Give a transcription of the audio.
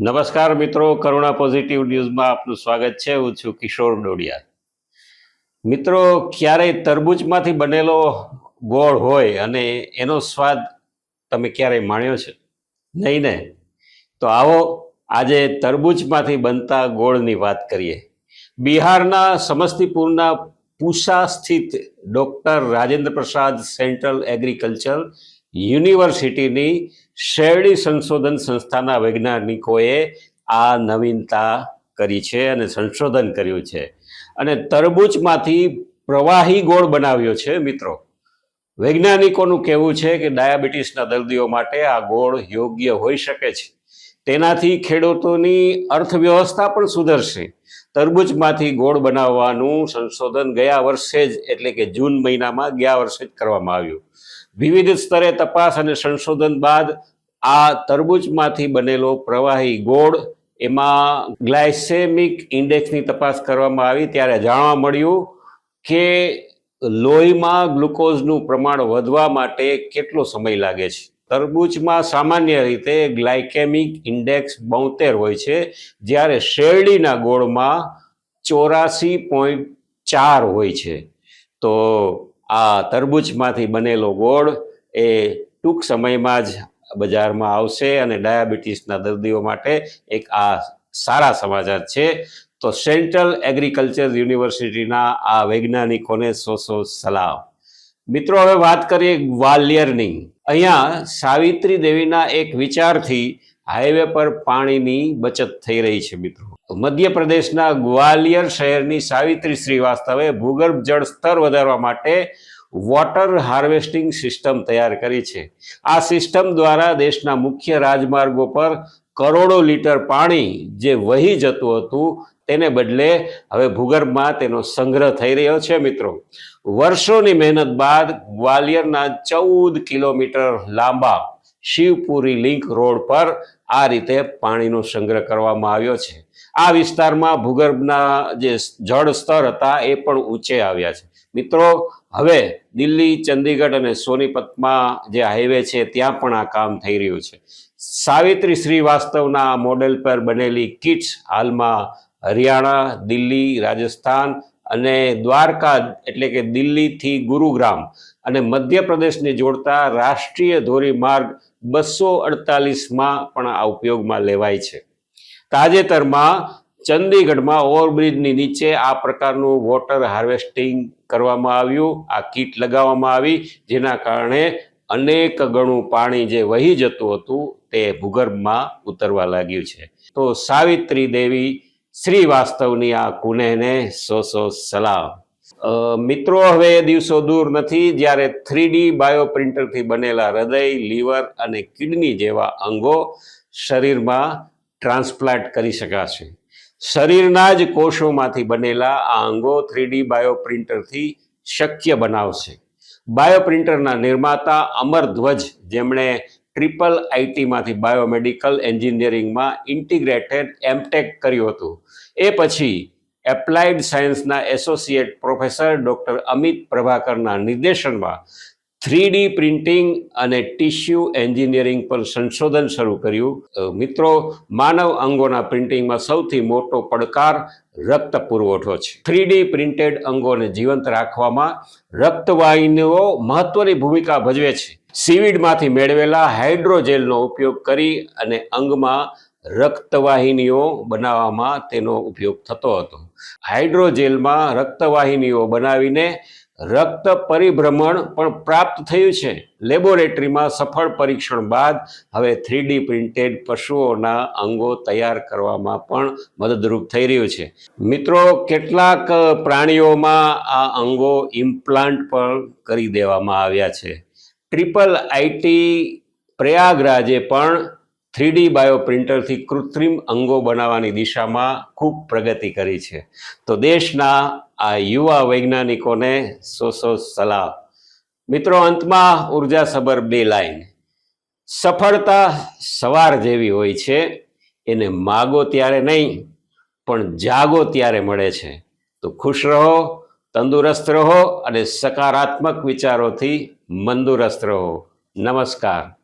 નમસ્કાર મિત્રો, કરુણા પોઝિટિવ ન્યૂઝમાં આપનું સ્વાગત છે. હું છું કિશોર ડોડિયા મિત્રો, ક્યારેય તરબૂચમાંથી બનેલો ગોળ હોય અને એનો સ્વાદ તમે ક્યારેય માણ્યો છે? નહીં ને? તો આવો, આજે તરબૂચમાંથી બનતા ગોળની વાત કરીએ. બિહારના સમસ્તીપુરના પૂસા સ્થિત doctor Rajendra Prasad central agriculture યુનિવર્સિટીની શેરડી સંશોધન સંસ્થાના વૈજ્ઞાનિકોએ આ નવીનતા કરી છે અને સંશોધન કર્યું છે. અને તરબૂચમાંથી પ્રવાહી ગોળ બનાવ્યો છે, મિત્રો. વૈજ્ઞાનિકોનું કહેવું છે કે ડાયાબિટીસના દર્દીઓ માટે આ ગોળ યોગ્ય હોઈ શકે છે. તેનાથી ખેડૂતોની અર્થવ્યવસ્થા પણ સુધરશે. તરબૂચમાંથી ગોળ બનાવવાનું સંશોધન ગયા વર્ષે જ, એટલે કે જૂન મહિનામાં ગયા વર્ષે જ કરવામાં આવ્યું. વિવિધ સ્તરે તપાસ અને સંશોધન બાદ આ તરબૂચમાંથી બનેલો પ્રવાહી ગોળ એમાં ગ્લાયસેમિક ઇન્ડેક્સની તપાસ કરવામાં આવી. ત્યારે જાણવા મળ્યું કે લોહીમાં ગ્લુકોઝનું પ્રમાણ વધવા માટે કેટલો સમય લાગે છે. તરબૂચમાં સામાન્ય રીતે ગ્લાયકેમિક ઇન્ડેક્સ બોતેર હોય છે, જ્યારે શેરડીના ગોળમાં ચોરાસી પોઈન્ટ ચાર હોય છે. તો આ તરબૂચમાંથી બનેલો ગોળ એ ટૂંક સમયમાં જ બજારમાં આવશે અને ડાયાબિટીસના દર્દીઓ માટે એક આ સારા સમાચાર છે. તો સેન્ટ્રલ એગ્રીકલ્ચર યુનિવર્સિટીના આ વૈજ્ઞાનિકોને સો સો સલાહ મિત્રો, હવે વાત કરીએ ગ્વાલિયરની. અહીંયા સાવિત્રી દેવીના એક વિચારથી હાઈવે પર પાણીની બચત થઈ રહી છે મિત્રો. મધ્યપ્રદેશના ગ્વાલિયર શહેરની સાવિત્રી શ્રીવાસ્તવે ભૂગર્ભ જળ સ્તર વધારવા માટે વોટર હાર્વેસ્ટિંગ સિસ્ટમ તૈયાર કરી છે. આ સિસ્ટમ દ્વારા દેશના મુખ્ય રાજમાર્ગો પર કરોડો લીટર પાણી જે વહી જતું હતું તેને બદલે હવે ભૂગર્ભમાં તેનો સંગ્રહ થઈ રહ્યો છે મિત્રો. વર્ષોની મહેનત બાદ ગ્વાલિયરના ચૌદ કિલોમીટર લાંબા શિવપુરી લિંક રોડ પર આ રીતે પાણીનો સંગ્રહ કરવામાં આવ્યો છે. આ વિસ્તારમાં ભૂગર્ભના જે જળ સ્તર હતા એ પણ ઊંચે આવ્યા છે. મિત્રો, હવે દિલ્હી, ચંદીગઢ અને સોનીપતમાં જે હાઈવે છે ત્યાં પણ આ કામ થઈ રહ્યું છે. સાવિત્રી શ્રીવાસ્તવના મોડેલ પર બનેલી કિટ્સ હાલમાં હરિયાણા, દિલ્હી, રાજસ્થાન અને દ્વારકા એટલે કે દિલ્હીથી ગુરુગ્રામ અને મધ્યપ્રદેશને જોડતા રાષ્ટ્રીય ધોરીમાર્ગ બસો અડતાલીસમાં પણ આ ઉપયોગમાં લેવાય છે. તાજેતરમાં ચંદીગઢમાં ઓવરબ્રિજની નીચે આ પ્રકારનું વોટર હાર્વેસ્ટિંગ કરવામાં આવ્યું. આ કીટ લગાવવામાં આવી, જેના કારણે અનેક ગણું પાણી જે વહી જતું હતું તે ભૂગર્ભમાં ઉતરવા લાગ્યું છે. તો સાવિત્રી દેવી શ્રીવાસ્તવની આ કુનેહને સો સો સલામ મિત્રો, હવે એ દિવસો દૂર નથી. જ્યારે થ્રીડી બાયો પ્રિન્ટરથી બનેલા હૃદય, લીવર અને કિડની જેવા અંગો શરીરમાં ટ્રાન્સપ્લાન્ટ કરી શકાશે. શરીરના જ કોષોમાંથી બનેલા આ અંગો થ્રીડી બાયોપ્રિન્ટરથી શક્ય બનાવશે. બાયોપ્રિન્ટરના નિર્માતા અમર ધ્વજ, જેમણે ટ્રિપલ આઈટીમાંથી બાયોમેડિકલ એન્જિનિયરિંગમાં ઇન્ટિગ્રેટેડ એમટેક કર્યું હતું. એ પછી એપ્લાઇડ સાયન્સના એસોસિએટ પ્રોફેસર ડૉક્ટર અમિત પ્રભાકરના નિર્દેશનમાં થ્રીડી પ્રિન્ટિંગ અને ટિશ્યુ એન્જિનિયરિંગ પર સંશોધન શરૂ કર્યું. મિત્રો, માનવ અંગોના પ્રિન્ટિંગમાં સૌથી મોટો પડકાર રક્ત પુરવઠો છે. થ્રીડી પ્રિન્ટેડ અંગોને જીવંત રાખવામાં રક્તવાહિનીઓ મહત્વની ભૂમિકા ભજવે છે. સીવીડમાંથી મેળવેલા હાઇડ્રોજેલનો ઉપયોગ કરી અને અંગમાં રક્તવાહિનીઓ બનાવવામાં તેનો ઉપયોગ થતો હતો. હાઇડ્રોજેલમાં રક્તવાહિનીઓ બનાવીને રક્ત પરિભ્રમણ પણ પ્રાપ્ત થયું છે. લેબોરેટરીમાં સફળ પરીક્ષણ બાદ હવે થ્રીડી પ્રિન્ટેડ પશુઓના અંગો તૈયાર કરવામાં પણ મદદરૂપ થઈ રહ્યું છે. મિત્રો, કેટલાક પ્રાણીઓમાં આ અંગો ઇમ્પ્લાન્ટ પણ કરી દેવામાં આવ્યા છે. ટ્રિપલ આઈટી પ્રયાગરાજે પણ થ્રીડી બાયો પ્રિન્ટરથી કૃત્રિમ અંગો બનાવવાની દિશામાં ખૂબ પ્રગતિ કરી છે. તો દેશના આ યુવા વૈજ્ઞાનિકોને સો સો સલાહ? મિત્રો, અંતમાં ઉર્જાસભર બે લાઈન. સફળતા સવાર જેવી હોય છે, એને માગો ત્યારે નહીં, પણ જાગો ત્યારે મળે છે. તો ખુશ રહો, તંદુરસ્ત રહો અને સકારાત્મક વિચારોથી મંદુરસ્ત રહો. નમસ્કાર.